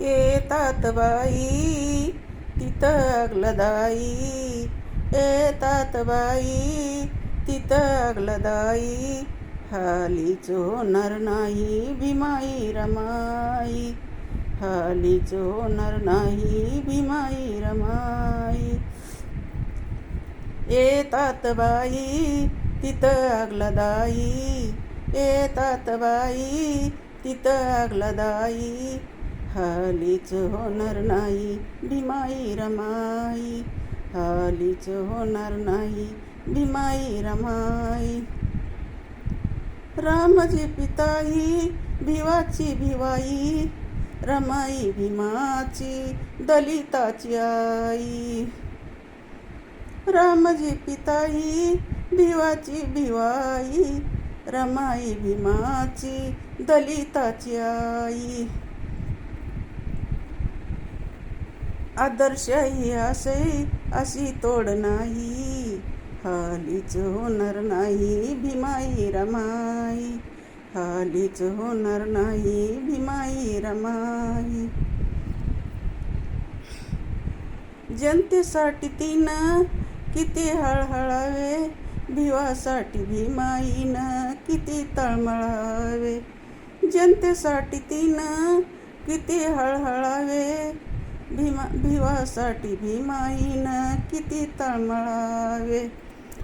येतात बाई तिथं अगलदाई येतात बाई तिथं अगलदाई हालीच होणार नाही भीमाई रमाई. हालीच होणार नाही भीमाई रमाई. येतात बाई तिथं अगलदाई येतात बाई तिथं अगलदाई हालीच होणार नाही, भीमाई रमाई. हालीच होणार नाही, भीमाई रमाई. रामजी पिताई, भिवाची भिवाई. रमाई भीमाची, दलिताची आई. रामजी पिताई, भिवाची भिवाई. रमाई भीमाची, दलिताची आई. आदर्शही असे अशी तोड नाही. हालीच होणार नाही भीमाई रमाई. हालीच होणार नाही भीमाई रमाई. जनतेसाठी तिनं किती हळहळावे भिवासाठी भीमाईनं किती तळमळावे. जनतेसाठी तिनं किती हळहळावे भीमा भिवासाठी भीमाईनं किती तळमळावे.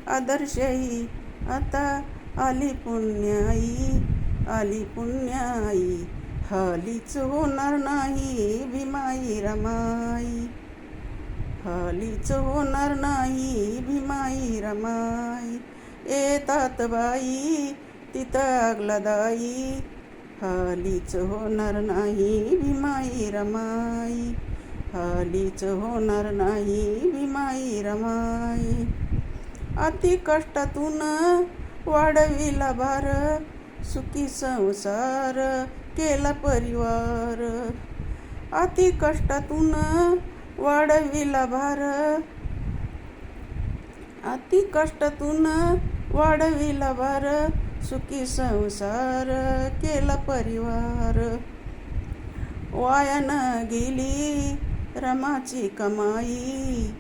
आदर्शही आता आली पुण्याई आली पुण्याई. हालीच होणार नाही भीमाई रमाई. हालीच होणार नाही भीमाई रमाई. येतात बाई तिथं आगलादाई. हालीच होणार नाही भीमाई रमाई. हालीच होणार नाही भीमाई रमाई. अति कष्टातून वाढविला भार सुखी संसार केला परिवार. अति कष्टातून वाढविला भार अति कष्टातून वाढविला भार सुखी संसार केला परिवार. वायानं गेली रमाची कमाई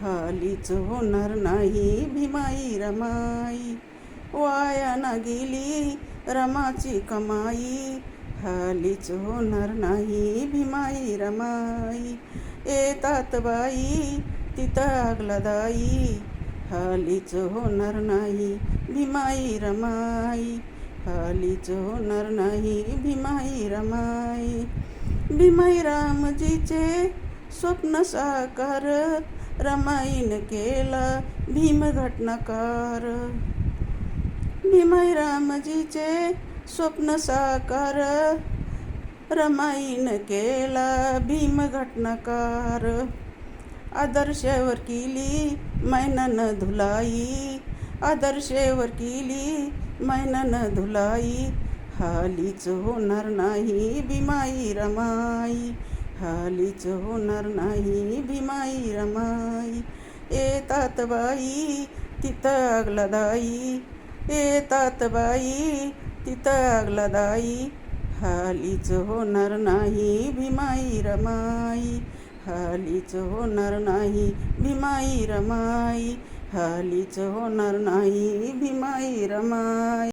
हालीच होणार नाही भीमाई रमाई. वाया ना गेली रमाची कमाई हालीच होणार नाही भीमाई रमाई. येतात बाई तिथं आगलादाई हालीच होणार नाही भीमाई रमाई. हालीच होणार नाही भीमाई रमाई. भीमाई रामजीचे स्वप्न साकार रमाईन केला भीम घटनाकार भीमाई रामजीचे स्वप्न साकार रमाईन केला भीम घटनाकार आदर्शवर केली मैनन धुलाई. आदर्शवर केली मैनन धुलाई. हालीच होणार नाही भीमाई रमाई. खालीच होणार नाही. भीमाई रमाई. येतात बाई तिथं अगलदाई येतात बाई तिथं अगलदाई खालीच होणार नाही. भीमाई रमाई. हालीच होणार नाही. भीमाई रमाई. हालीच होणार नाही. भीमाई रमाई.